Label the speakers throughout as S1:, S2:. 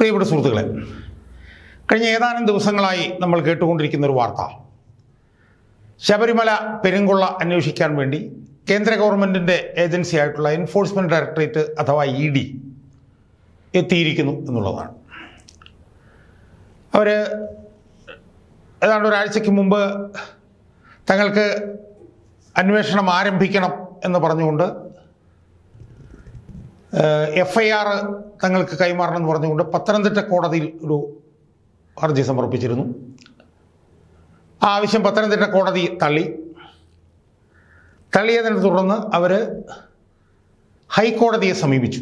S1: പ്രിയപ്പെട്ട സുഹൃത്തുക്കളെ കഴിഞ്ഞ ഏതാനും ദിവസങ്ങളായി നമ്മൾ കേട്ടുകൊണ്ടിരിക്കുന്ന ഒരു വാർത്ത. ശബരിമല പെരുങ്കൊള്ള അന്വേഷിക്കാൻ വേണ്ടി കേന്ദ്ര ഗവൺമെന്റിന്റെ ഏജൻസി ആയിട്ടുള്ള എൻഫോഴ്സ്മെന്റ് ഡയറക്ടറേറ്റ് അഥവാ ഇ ഡി എത്തിയിരിക്കുന്നു എന്നുള്ളതാണ്. അവർ ഏതാണ്ട് ഒരാഴ്ചയ്ക്ക് മുമ്പ് തങ്ങൾക്ക് അന്വേഷണം ആരംഭിക്കണം എന്ന് പറഞ്ഞുകൊണ്ട് എഫ് ഐ ആർ തങ്ങൾക്ക് കൈമാറണമെന്ന് പറഞ്ഞുകൊണ്ട് പത്തനംതിട്ട കോടതിയിൽ ഒരു ഹർജി സമർപ്പിച്ചിരുന്നു. ആ ആവശ്യം പത്തനംതിട്ട കോടതി തള്ളി. തള്ളിയതിനെ തുടർന്ന് അവർ ഹൈക്കോടതിയെ സമീപിച്ചു.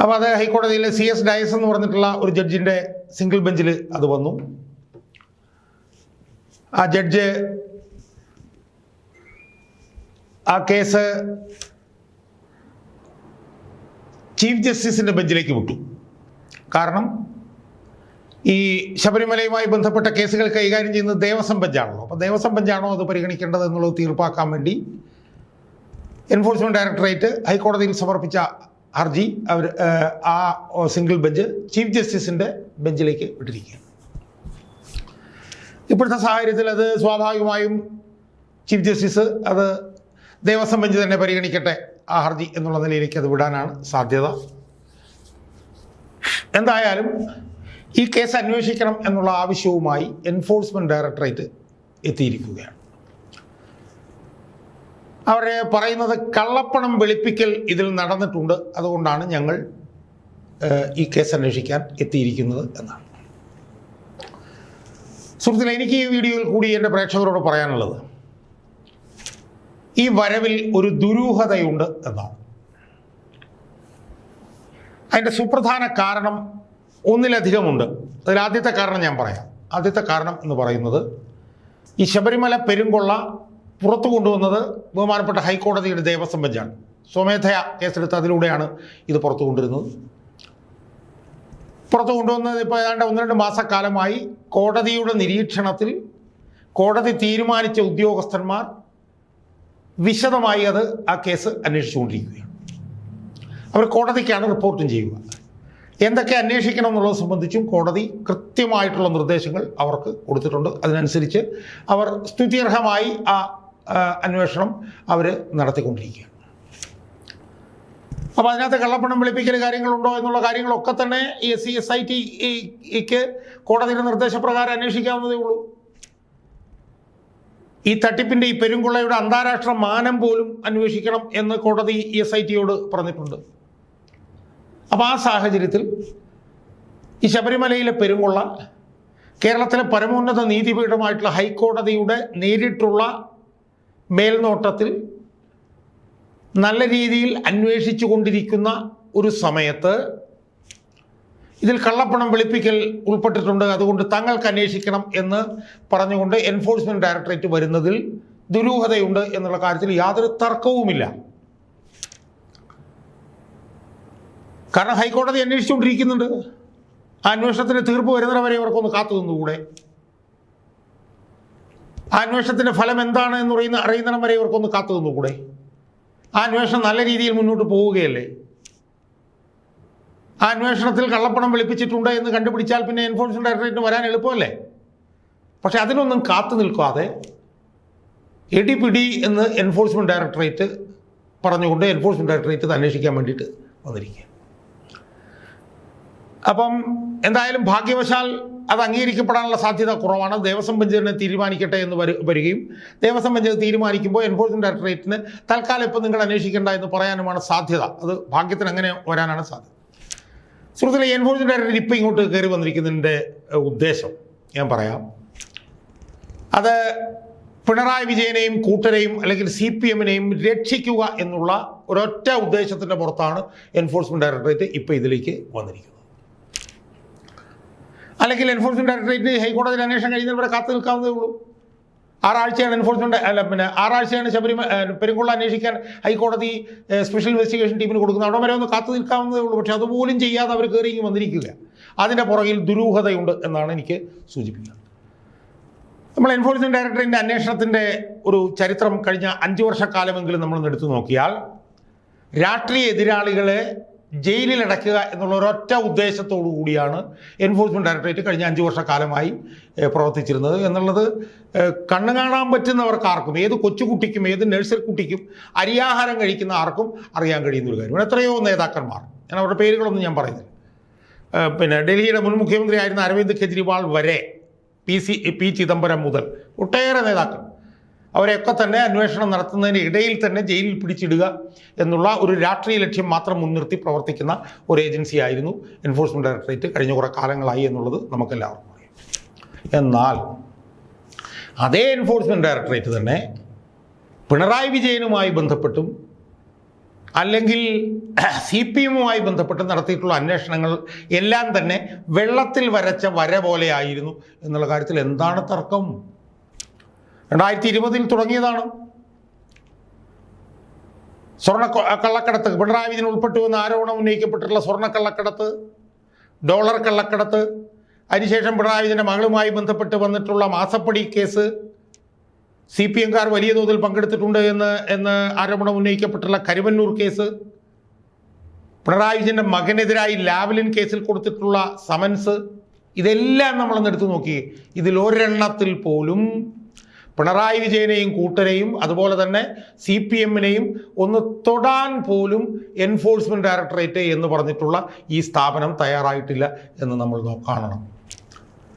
S1: അപ്പോൾ അത് ഹൈക്കോടതിയിൽ സി എസ് ഡയസ് എന്ന് പറഞ്ഞിട്ടുള്ള ഒരു ജഡ്ജിന്റെ സിംഗിൾ ബെഞ്ചിൽ അത് വന്നു. ആ ജഡ്ജ് ആ കേസ് ചീഫ് ജസ്റ്റിസിന്റെ ബെഞ്ചിലേക്ക് വിട്ടു. കാരണം ഈ ശബരിമലയുമായി ബന്ധപ്പെട്ട കേസുകൾ കൈകാര്യം ചെയ്യുന്നത് ദേവസ്വം ബെഞ്ചാണല്ലോ. അപ്പോൾ ദേവസ്വം ബെഞ്ചാണോ അത് പരിഗണിക്കേണ്ടത് എന്നുള്ളത് തീർപ്പാക്കാൻ വേണ്ടി എൻഫോഴ്സ്മെന്റ് ഡയറക്ടറേറ്റ് ഹൈക്കോടതിയിൽ സമർപ്പിച്ച ഹർജി അവർ ആ സിംഗിൾ ബെഞ്ച് ചീഫ് ജസ്റ്റിസിന്റെ ബെഞ്ചിലേക്ക് വിട്ടിരിക്കുകയാണ്. ഇപ്പോഴത്തെ സാഹചര്യത്തിൽ അത് സ്വാഭാവികമായും ചീഫ് ജസ്റ്റിസ് അത് ദേവസ്വം ബെഞ്ച് തന്നെ പരിഗണിക്കട്ടെ ആ ഹർജി എന്നുള്ള നിലയിലേക്ക് അത് വിടാനാണ് സാധ്യത. എന്തായാലും ഈ കേസ് അന്വേഷിക്കണം എന്നുള്ള ആവശ്യവുമായി എൻഫോഴ്സ്മെന്റ് ഡയറക്ടറേറ്റ് എത്തിയിരിക്കുകയാണ്. അവർ പറയുന്നത് കള്ളപ്പണം വെളുപ്പിക്കൽ ഇതിൽ നടന്നിട്ടുണ്ട്. അതുകൊണ്ടാണ് ഞങ്ങൾ ഈ കേസ് അന്വേഷിക്കാൻ എത്തിയിരിക്കുന്നത് എന്നാണ്. സുഹൃത്തുക്കളെ എനിക്ക് ഈ വീഡിയോയിൽ കൂടി എന്റെ പ്രേക്ഷകരോട് പറയാനുള്ളത്. ഈ വരവിൽ ഒരു ദുരൂഹതയുണ്ട് എന്നാണ്. അതിന്റെ സുപ്രധാന കാരണം ഒന്നിലധികമുണ്ട്. അതിൽ ആദ്യത്തെ കാരണം ഞാൻ പറയാം. ആദ്യത്തെ കാരണം എന്ന് പറയുന്നത് ഈ ശബരിമല പെരുങ്കൊള്ള പുറത്തു കൊണ്ടുവന്നത് ബഹുമാനപ്പെട്ട ഹൈക്കോടതിയുടെ ദേവസ്വം ബെഞ്ചാണ്. സ്വമേധയ കേസെടുത്ത് അതിലൂടെയാണ് ഇത് പുറത്തു കൊണ്ടുവരുന്നത്. പുറത്തു കൊണ്ടുവന്നത് ഇപ്പോൾ ഏതാണ്ട് ഒന്ന് രണ്ട് മാസക്കാലമായി കോടതിയുടെ നിരീക്ഷണത്തിൽ കോടതി തീരുമാനിച്ച ഉദ്യോഗസ്ഥന്മാർ വിശദമായി അത് ആ കേസ് അന്വേഷിച്ചുകൊണ്ടിരിക്കുകയാണ്. അവർ കോടതിക്കാണ് റിപ്പോർട്ടും ചെയ്യുക. എന്തൊക്കെ അന്വേഷിക്കണം എന്നുള്ളത് സംബന്ധിച്ചും കോടതി കൃത്യമായിട്ടുള്ള നിർദ്ദേശങ്ങൾ അവർക്ക് കൊടുത്തിട്ടുണ്ട്. അതിനനുസരിച്ച് അവർ സ്തുത്യർഹമായി ആ അന്വേഷണം അവർ നടത്തിക്കൊണ്ടിരിക്കുകയാണ്. അപ്പോൾ അതിനകത്ത് കള്ളപ്പണം വെളുപ്പിക്കൽ കാര്യങ്ങളുണ്ടോ എന്നുള്ള കാര്യങ്ങളൊക്കെ തന്നെ ഈ എസ് സി എസ് ഐ ടിക്ക് കോടതിയുടെ നിർദ്ദേശപ്രകാരം അന്വേഷിക്കാവുന്നതേ ഉള്ളൂ. ഈ തട്ടിപ്പിന്റെ ഈ പെരുങ്കുള്ളയുടെ അന്താരാഷ്ട്ര മാനം പോലും അന്വേഷിക്കണം എന്ന് കോടതി എസ് ഐ ടിയോട് പറഞ്ഞിട്ടുണ്ട്. അപ്പോൾ ആ സാഹചര്യത്തിൽ ഈ ശബരിമലയിലെ പെരുങ്കുള്ള കേരളത്തിലെ പരമോന്നത നീതിപീഠമായിട്ടുള്ള ഹൈക്കോടതിയുടെ നേരിട്ടുള്ള മേൽനോട്ടത്തിൽ നല്ല രീതിയിൽ അന്വേഷിച്ചു കൊണ്ടിരിക്കുന്ന ഒരു സമയത്ത് ഇതിൽ കള്ളപ്പണം വെളുപ്പിക്കൽ ഉൾപ്പെട്ടിട്ടുണ്ട്. അതുകൊണ്ട് തങ്ങൾക്ക് അന്വേഷിക്കണം എന്ന് പറഞ്ഞുകൊണ്ട് എൻഫോഴ്സ്മെന്റ് ഡയറക്ടറേറ്റ് വരുന്നതിൽ ദുരൂഹതയുണ്ട് എന്നുള്ള കാര്യത്തിൽ യാതൊരു തർക്കവുമില്ല. കാരണം ഹൈക്കോടതി അന്വേഷിച്ചുകൊണ്ടിരിക്കുന്നുണ്ട്. ആ അന്വേഷണത്തിന് തീർപ്പ് വരുന്നവരെ വരെ ഇവർക്കൊന്ന് കാത്തു നിന്നുകൂടെ? ആ അന്വേഷണത്തിന്റെ ഫലം എന്താണ് എന്ന് പറയുന്ന അറിയുന്നിടം വരെ ഇവർക്കൊന്ന് കാത്തു നിന്നുകൂടെ? ആ അന്വേഷണം നല്ല രീതിയിൽ മുന്നോട്ട് പോവുകയല്ലേ? ആ അന്വേഷണത്തിൽ കള്ളപ്പണം വെളുപ്പിച്ചിട്ടുണ്ട് എന്ന് കണ്ടുപിടിച്ചാൽ പിന്നെ എൻഫോഴ്സ്മെന്റ് ഡയറക്ടറേറ്റിന് വരാൻ എളുപ്പമല്ലേ? പക്ഷെ അതിനൊന്നും കാത്തു നിൽക്കാതെ എടിപിടി എന്ന് എൻഫോഴ്സ്മെന്റ് ഡയറക്ടറേറ്റ് പറഞ്ഞുകൊണ്ട് എൻഫോഴ്സ്മെന്റ് ഡയറക്ടറേറ്റ് അന്വേഷിക്കാൻ വേണ്ടിയിട്ട് വന്നിരിക്കുക അപ്പം എന്തായാലും ഭാഗ്യവശാൽ അത് അംഗീകരിക്കപ്പെടാനുള്ള സാധ്യത കുറവാണ്. ദേവസ്വം ബെഞ്ച് തന്നെ തീരുമാനിക്കട്ടെ എന്ന് വരു വരികയും ദേവസ്വം ബെഞ്ച് തീരുമാനിക്കുമ്പോൾ എൻഫോഴ്സ്മെന്റ് ഡയറക്ടറേറ്റിന് തൽക്കാലം ഇപ്പം നിങ്ങൾ അന്വേഷിക്കേണ്ട എന്ന് പറയാനുമാണ് സാധ്യത. അത് ഭാഗ്യത്തിന് അങ്ങനെ വരാനാണ് സാധ്യത. സുഹൃത്തുക്കളെ എൻഫോഴ്സ്മെന്റ് ഡയറക്ടർ ഇപ്പം ഇങ്ങോട്ട് കയറി വന്നിരിക്കുന്നതിന്റെ ഉദ്ദേശം ഞാൻ പറയാം. അത് പിണറായി വിജയനെയും കൂട്ടരെയും അല്ലെങ്കിൽ സി പി എമ്മിനെയും രക്ഷിക്കുക എന്നുള്ള ഒരൊറ്റ ഉദ്ദേശത്തിന്റെ പുറത്താണ് എൻഫോഴ്സ്മെന്റ് ഡയറക്ടറേറ്റ് ഇപ്പോൾ ഇതിലേക്ക് വന്നിരിക്കുന്നത്. അല്ലെങ്കിൽ എൻഫോഴ്സ്മെന്റ് ഡയറക്ടറേറ്റ് ഹൈക്കോടതിയിൽ അന്വേഷണം കഴിയുന്നവരെ കാത്തു നിൽക്കാവുന്നതേ ഉള്ളൂ. ആറാഴ്ചയാണ് എൻഫോഴ്സ്മെന്റ് അല്ല പിന്നെ ആറാഴ്ചയാണ് ശബരിമല പെരുങ്കുള്ള അന്വേഷിക്കാൻ ഹൈക്കോടതി സ്പെഷ്യൽ ഇൻവെസ്റ്റിഗേഷൻ ടീമിന് കൊടുക്കുന്നത്. അവിടെ വരെ ഒന്ന് കാത്തു നിൽക്കാവുന്നതേ ഉള്ളൂ. പക്ഷേ അതുപോലും ചെയ്യാതെ അവർ കയറി വന്നിരിക്കുക അതിന്റെ പുറകിൽ ദുരൂഹതയുണ്ട് എന്നാണ് എനിക്ക് സൂചിപ്പിക്കുന്നത്. നമ്മൾ എൻഫോഴ്സ്മെന്റ് ഡയറക്ടറിന്റെ അന്വേഷണത്തിന്റെ ഒരു ചരിത്രം കഴിഞ്ഞ അഞ്ച് വർഷക്കാലമെങ്കിലും നമ്മളൊന്ന് എടുത്തു നോക്കിയാൽ രാഷ്ട്രീയ എതിരാളികളെ ജയിലിൽ അടയ്ക്കുക എന്നുള്ള ഒരൊറ്റ ഉദ്ദേശത്തോടു കൂടിയാണ് എൻഫോഴ്സ്മെന്റ് ഡയറക്ടറേറ്റ് കഴിഞ്ഞ അഞ്ച് വർഷക്കാലമായി പ്രവർത്തിച്ചിരുന്നത്. എന്നുള്ളത് കണ്ണു കാണാൻ പറ്റുന്നവർക്ക് ആർക്കും ഏത് കൊച്ചുകുട്ടിക്കും ഏത് നഴ്സറി കുട്ടിക്കും അരിയാഹാരം കഴിക്കുന്ന ആർക്കും അറിയാൻ കഴിയുന്ന ഒരു കാര്യമാണ്. എത്രയോ നേതാക്കന്മാർ ഞാൻ അവരുടെ പേരുകളൊന്നും ഞാൻ പറയുന്നില്ല. പിന്നെ ഡൽഹിയുടെ മുൻ മുഖ്യമന്ത്രിയായിരുന്ന അരവിന്ദ് കെജ്രിവാൾ വരെ പി സി പി ചിദംബരം മുതൽ ഒട്ടേറെ നേതാക്കൾ അവരെയൊക്കെ തന്നെ അന്വേഷണം നടത്തുന്നതിന് ഇടയിൽ തന്നെ ജയിലിൽ പിടിച്ചിടുക എന്നുള്ള ഒരു രാഷ്ട്രീയ ലക്ഷ്യം മാത്രം മുൻനിർത്തി പ്രവർത്തിക്കുന്ന ഒരു ഏജൻസി ആയിരുന്നു എൻഫോഴ്സ്മെന്റ് ഡയറക്ടറേറ്റ് കഴിഞ്ഞ കുറേ കാലങ്ങളായി എന്നുള്ളത് നമുക്കെല്ലാവർക്കും അറിയാം. എന്നാൽ അതേ എൻഫോഴ്സ്മെന്റ് ഡയറക്ടറേറ്റ് തന്നെ പിണറായി വിജയനുമായി ബന്ധപ്പെട്ടും അല്ലെങ്കിൽ സി പി എമ്മുമായി ബന്ധപ്പെട്ട് നടത്തിയിട്ടുള്ള അന്വേഷണങ്ങൾ എല്ലാം തന്നെ വെള്ളത്തിൽ വരച്ച വര പോലെയായിരുന്നു എന്നുള്ള കാര്യത്തിൽ എന്താണ് തർക്കം? രണ്ടായിരത്തി ഇരുപതിൽ തുടങ്ങിയതാണ്. സ്വർണ കള്ളക്കടത്ത്. പിണറായി വിജയൻ ഉൾപ്പെട്ടു എന്ന ആരോപണം ഉന്നയിക്കപ്പെട്ടിട്ടുള്ള സ്വർണ കള്ളക്കടത്ത് ഡോളർ കള്ളക്കടത്ത്. അതിനുശേഷം പിണറായി വിജയന്റെ മകളുമായി ബന്ധപ്പെട്ട് വന്നിട്ടുള്ള മാസപ്പടി കേസ് സി പി എംകാർ വലിയ തോതിൽ പങ്കെടുത്തിട്ടുണ്ട് എന്ന് എന്ന് ആരോപണം ഉന്നയിക്കപ്പെട്ടുള്ള കരുവന്നൂർ കേസ്. പിണറായി വിജയന്റെ മകനെതിരായി ലാവലിൻ കേസിൽ കൊടുത്തിട്ടുള്ള സമൻസ്. ഇതെല്ലാം നമ്മളൊന്ന് എടുത്തു നോക്കി ഇതിൽ ഒരെണ്ണത്തിൽ പോലും പിണറായി വിജയനെയും കൂട്ടരെയും അതുപോലെ തന്നെ സി പി എമ്മിനെയും ഒന്ന് തൊടാൻ പോലും എൻഫോഴ്സ്മെന്റ് ഡയറക്ടറേറ്റ് എന്ന് പറഞ്ഞിട്ടുള്ള ഈ സ്ഥാപനം തയ്യാറായിട്ടില്ല എന്ന് നമ്മൾ കാണണം.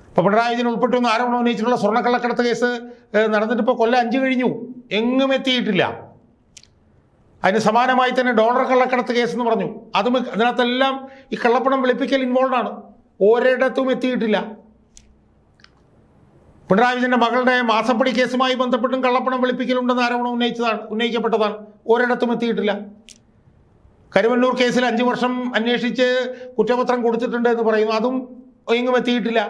S1: ഇപ്പോൾ പിണറായി വിജയൻ ഉൾപ്പെട്ടു ഒന്ന് ആരോപണം ഉന്നയിച്ചിട്ടുള്ള സ്വർണക്കള്ളക്കടത്ത് കേസ് നടന്നിട്ടിപ്പോൾ കൊല്ലം അഞ്ച് കഴിഞ്ഞു. എങ്ങും എത്തിയിട്ടില്ല. അതിന് സമാനമായി തന്നെ ഡോളർ കള്ളക്കടത്ത് കേസ് എന്ന് പറഞ്ഞു. അതും അതിനകത്തെല്ലാം ഈ കള്ളപ്പണം വെളുപ്പിക്കൽ ഇൻവോൾവ് ആണ്. ഒരിടത്തും എത്തിയിട്ടില്ല. പിണറായി വിജയന്റെ മകളുടെ മാസപ്പടി കേസുമായി ബന്ധപ്പെട്ടും കള്ളപ്പണം വെളുപ്പിക്കലുണ്ടെന്ന ആരോപണം ഉന്നയിച്ചതാണ് ഉന്നയിക്കപ്പെട്ടതാണ്. ഒരിടത്തും എത്തിയിട്ടില്ല. കരുവന്നൂർ കേസിൽ അഞ്ച് വർഷം അന്വേഷിച്ച് കുറ്റപത്രം കൊടുത്തിട്ടുണ്ട് എന്ന് പറയുന്നു. അതും എങ്ങും എത്തിയിട്ടില്ല.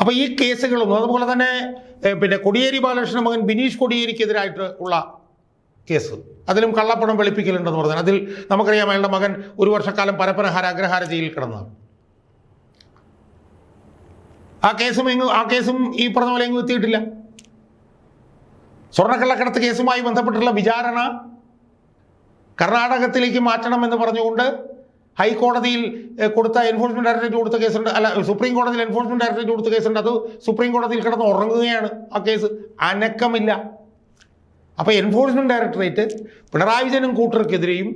S1: അപ്പോൾ ഈ കേസുകളൊന്നും അതുപോലെ തന്നെ പിന്നെ കൊടിയേരി ബാലകൃഷ്ണൻ മകൻ ബിനീഷ് കൊടിയേരിക്കെതിരായിട്ട് ഉള്ള കേസ് അതിലും കള്ളപ്പണം വെളുപ്പിക്കലുണ്ടെന്ന് പറഞ്ഞാൽ അതിൽ നമുക്കറിയാം അയാളുടെ മകൻ ഒരു വർഷക്കാലം പരപ്പരഹാര അഗ്രഹാര ജയിലിൽ കിടന്നതാണ്. ആ കേസും എങ്ങും ആ കേസും ഈ പറഞ്ഞ പോലെ എങ്ങും എത്തിയിട്ടില്ല. സ്വർണക്കള്ളക്കടത്ത് കേസുമായി ബന്ധപ്പെട്ടുള്ള വിചാരണ കർണാടകത്തിലേക്ക് മാറ്റണമെന്ന് പറഞ്ഞുകൊണ്ട് ഹൈക്കോടതിയിൽ കൊടുത്ത എൻഫോഴ്സ്മെന്റ് ഡയറക്ടറേറ്റ് കൊടുത്ത കേസുണ്ട്. അല്ല സുപ്രീം കോടതിയിൽ എൻഫോഴ്സ്മെന്റ് ഡയറക്ടറേറ്റ് കൊടുത്ത കേസുണ്ട്. അത് സുപ്രീം കോടതിയിൽ കിടന്ന് ഉറങ്ങുകയാണ് ആ കേസ്. അനക്കമില്ല. അപ്പോൾ എൻഫോഴ്സ്മെന്റ് ഡയറക്ടറേറ്റ് പിണറായി വിജയനും കൂട്ടർക്കെതിരെയും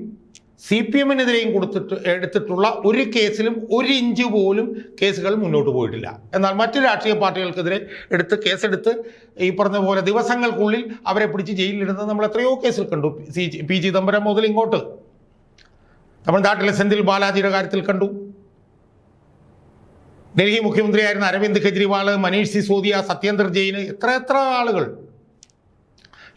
S1: സി പി എമ്മിനെതിരെയും കൊടുത്തിട്ട് എടുത്തിട്ടുള്ള ഒരു കേസിലും ഒരു ഇഞ്ച് പോലും കേസുകൾ മുന്നോട്ട് പോയിട്ടില്ല. എന്നാൽ മറ്റു രാഷ്ട്രീയ പാർട്ടികൾക്കെതിരെ എടുത്ത് കേസെടുത്ത് ഈ പറഞ്ഞ പോലെ ദിവസങ്ങൾക്കുള്ളിൽ അവരെ പിടിച്ച് ജയിലിലിടുന്നത് നമ്മൾ എത്രയോ കേസിൽ കണ്ടു. സി പി ചിദംബരം മുതൽ ഇങ്ങോട്ട്. തമിഴ്നാട്ടിലെ സെന്തിൽ ബാലാജിയുടെ കാര്യത്തിൽ കണ്ടു. ഡൽഹി മുഖ്യമന്ത്രിയായിരുന്ന അരവിന്ദ് കെജ്രിവാൾ മനീഷ് സിസോദിയ സത്യേന്ദർ ജെയിന് എത്ര എത്ര ആളുകൾ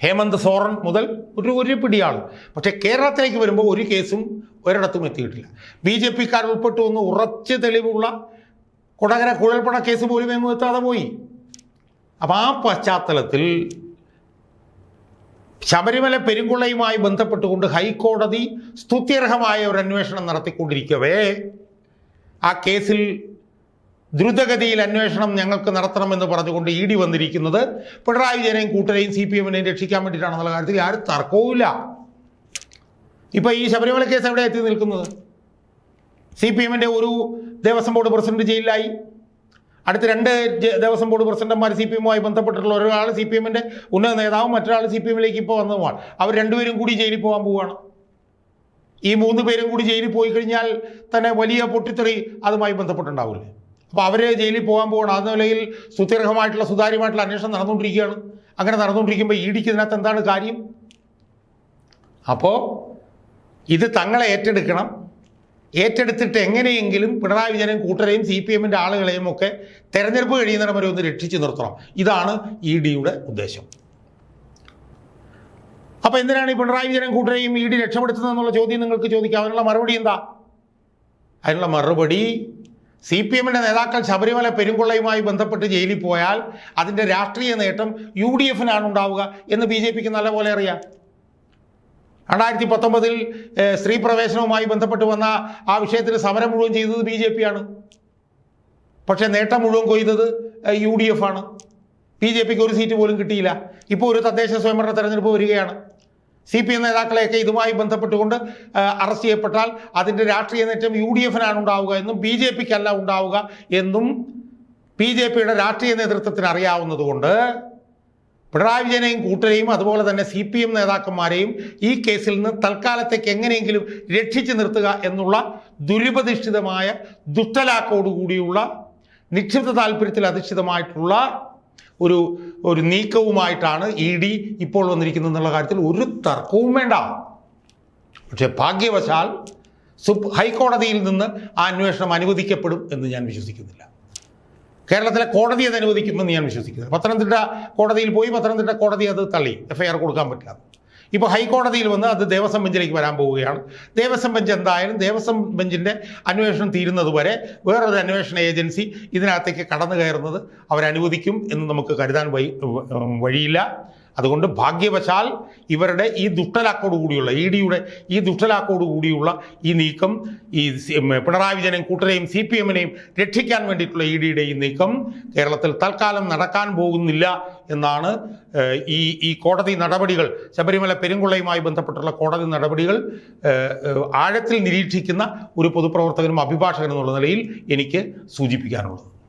S1: ഹേമന്ത് സോറൻ മുതൽ ഒരു ഒരു പിടിയാൾ പക്ഷേ കേരളത്തിലേക്ക് വരുമ്പോൾ ഒരു കേസും ഒരിടത്തും എത്തിയിട്ടില്ല. ബി ജെ പിക്കാർ ഉൾപ്പെട്ടു എന്ന് ഉറച്ച തെളിവുള്ള കൊടകര കുഴൽപ്പണ കേസ് പോലും എങ്ങും എത്താതെ പോയി. അപ്പം ആ പശ്ചാത്തലത്തിൽ ശബരിമല പെരുങ്കുള്ളയുമായി ബന്ധപ്പെട്ടുകൊണ്ട് ഹൈക്കോടതി സ്തുത്യർഹമായ ഒരു അന്വേഷണം നടത്തിക്കൊണ്ടിരിക്കവേ ആ കേസിൽ ദ്രുതഗതിയിൽ അന്വേഷണം ഞങ്ങൾക്ക് നടത്തണമെന്ന് പറഞ്ഞുകൊണ്ട് ഇ ഡി വന്നിരിക്കുന്നത്. പിണറായി വിജയനെയും കൂട്ടരെയും സി പി എമ്മിനെയും രക്ഷിക്കാൻ വേണ്ടിയിട്ടാണെന്നുള്ള കാര്യത്തിൽ ആരും തർക്കവുമില്ല ഇപ്പോൾ ഈ ശബരിമല കേസ് എവിടെ എത്തി നിൽക്കുന്നത്? സി പി എമ്മിന്റെ ഒരു ദേവസ്വം ബോർഡ് പ്രസിഡന്റ് ജയിലിലായി. അടുത്ത രണ്ട് ദേവസ്വം ബോർഡ് പ്രസിഡന്റുമാർ സി പി എമ്മുമായി ബന്ധപ്പെട്ടിട്ടുള്ള ഒരാൾ സി പി എമ്മിന്റെ ഉന്നത നേതാവും മറ്റൊരാൾ സി പി എമ്മിലേക്ക് ഇപ്പോൾ വന്നതുമാണ്. അവർ രണ്ടുപേരും കൂടി ജയിലിൽ പോകാൻ പോവുകയാണ്. ഈ മൂന്ന് പേരും കൂടി ജയിലിൽ പോയി കഴിഞ്ഞാൽ തന്നെ വലിയ പൊട്ടിത്തെറി അതുമായി ബന്ധപ്പെട്ടുണ്ടാവില്ലേ? അപ്പോൾ അവർ ജയിലിൽ പോകാൻ പോകണം ആ നിലയിൽ സുദീർഘമായിട്ടുള്ള സുതാര്യമായിട്ടുള്ള അന്വേഷണം നടന്നുകൊണ്ടിരിക്കുകയാണ്. അങ്ങനെ നടന്നുകൊണ്ടിരിക്കുമ്പോൾ ഇ ഡിക്ക് ഇതിനകത്ത് എന്താണ് കാര്യം? അപ്പോൾ ഇത് തങ്ങളെ ഏറ്റെടുക്കണം. ഏറ്റെടുത്തിട്ട് എങ്ങനെയെങ്കിലും പിണറായി വിജയനും കൂട്ടരെയും സി പി എമ്മിന്റെ ആളുകളെയും ഒക്കെ തെരഞ്ഞെടുപ്പ് കഴിയുന്നിടം വരെ ഒന്ന് രക്ഷിച്ചു നിർത്തണം. ഇതാണ് ഇ ഡിയുടെ ഉദ്ദേശം. അപ്പോൾ എന്തിനാണ് ഈ പിണറായി വിജയനും കൂട്ടരെയും ഇ ഡി രക്ഷപ്പെടുത്തുന്നതെന്നുള്ള ചോദ്യം നിങ്ങൾക്ക് ചോദിക്കാം. അതിനുള്ള മറുപടി എന്താ? അതിനുള്ള മറുപടി സി പി എമ്മിന്റെ നേതാക്കൾ ശബരിമല പെരുങ്കൊള്ളയുമായി ബന്ധപ്പെട്ട് ജയിലിൽ പോയാൽ അതിന്റെ രാഷ്ട്രീയ നേട്ടം യു ഡി എഫിനാണ് ഉണ്ടാവുക എന്ന് ബി ജെ പിക്ക് നല്ലപോലെ അറിയാം. രണ്ടായിരത്തി പത്തൊമ്പതിൽ സ്ത്രീ പ്രവേശനവുമായി ബന്ധപ്പെട്ട് വന്ന ആ വിഷയത്തിൽ സമരം മുഴുവൻ ചെയ്തത് ബി ജെ പി ആണ് പക്ഷേ നേട്ടം മുഴുവൻ കൊയ്തത് യു ഡി എഫ് ആണ് ബി ജെ പിക്ക് ഒരു സീറ്റ് പോലും കിട്ടിയില്ല. ഇപ്പോൾ ഒരു തദ്ദേശ സ്വയംഭരണ തെരഞ്ഞെടുപ്പ് വരികയാണ്. സി പി എം നേതാക്കളെയൊക്കെ ഇതുമായി ബന്ധപ്പെട്ടുകൊണ്ട് അറസ്റ്റ് ചെയ്യപ്പെട്ടാൽ അതിന്റെ രാഷ്ട്രീയ നേട്ടം യു ഡി എഫിനാണ് ഉണ്ടാവുക എന്നും ബി ജെ പിക്കല്ല ഉണ്ടാവുക എന്നും ബി ജെ പിയുടെ രാഷ്ട്രീയ നേതൃത്വത്തിന് അറിയാവുന്നതുകൊണ്ട് പിണറായി വിജയനെയും കൂട്ടരെയും അതുപോലെ തന്നെ സി പി എം നേതാക്കന്മാരെയും ഈ കേസിൽ നിന്ന് തൽക്കാലത്തേക്ക് എങ്ങനെയെങ്കിലും രക്ഷിച്ചു നിർത്തുക എന്നുള്ള ദുരുപതിഷ്ഠിതമായ ദുഷ്ടലാക്കോടുകൂടിയുള്ള നിക്ഷിപ്ത താല്പര്യത്തിൽ അധിഷ്ഠിതമായിട്ടുള്ള ഒരു ഒരു നീക്കവുമായിട്ടാണ് ഇ ഡി ഇപ്പോൾ വന്നിരിക്കുന്നത് എന്നുള്ള കാര്യത്തിൽ ഒരു തർക്കവും വേണ്ട. പക്ഷേ ഭാഗ്യവശാൽ സുപ് ഹൈക്കോടതിയിൽ നിന്ന് ആ അന്വേഷണം അനുവദിക്കപ്പെടും എന്ന് ഞാൻ വിശ്വസിക്കുന്നില്ല. കേരളത്തിലെ കോടതി അത് അനുവദിക്കുമെന്ന് ഞാൻ വിശ്വസിക്കുന്നില്ല. പത്തനംതിട്ട കോടതിയിൽ പോയി പത്തനംതിട്ട കോടതി അത് തള്ളി. എഫ്ഐആർ കൊടുക്കാൻ പറ്റില്ല. ഇപ്പോൾ ഹൈക്കോടതിയിൽ വന്ന് അത് ദേവസ്വം ബെഞ്ചിലേക്ക് വരാൻ പോവുകയാണ്. ദേവസ്വം ബെഞ്ച് എന്തായാലും ദേവസ്വം ബെഞ്ചിന്റെ അന്വേഷണം തീരുന്നത് വരെ വേറൊരു അന്വേഷണ ഏജൻസി ഇതിനകത്തേക്ക് കടന്നു കയറുന്നത് അവരനുവദിക്കും എന്ന് നമുക്ക് കരുതാൻ വഴി വഴിയില്ല. അതുകൊണ്ട് ഭാഗ്യവശാൽ ഇവരുടെ ഈ ദുഷ്ടലാക്കോട് കൂടിയുള്ള ഇ ഡിയുടെ ഈ ദുഷ്ടലാക്കോട് കൂടിയുള്ള ഈ നീക്കം ഈ പിണറായി വിജയനെയും കൂട്ടരെയും സി പി എമ്മിനെയും രക്ഷിക്കാൻ വേണ്ടിയിട്ടുള്ള ഇ ഡിയുടെ ഈ നീക്കം കേരളത്തിൽ തൽക്കാലം നടക്കാൻ പോകുന്നില്ല എന്നാണ് ഈ ഈ കോടതി നടപടികൾ ശബരിമല പെരുങ്കുള്ളയുമായി ബന്ധപ്പെട്ടുള്ള കോടതി നടപടികൾ ആഴത്തിൽ നിരീക്ഷിക്കുന്ന ഒരു പൊതുപ്രവർത്തകനും അഭിഭാഷകനും എന്നുള്ള നിലയിൽ എനിക്ക് സൂചിപ്പിക്കാനുള്ളത്.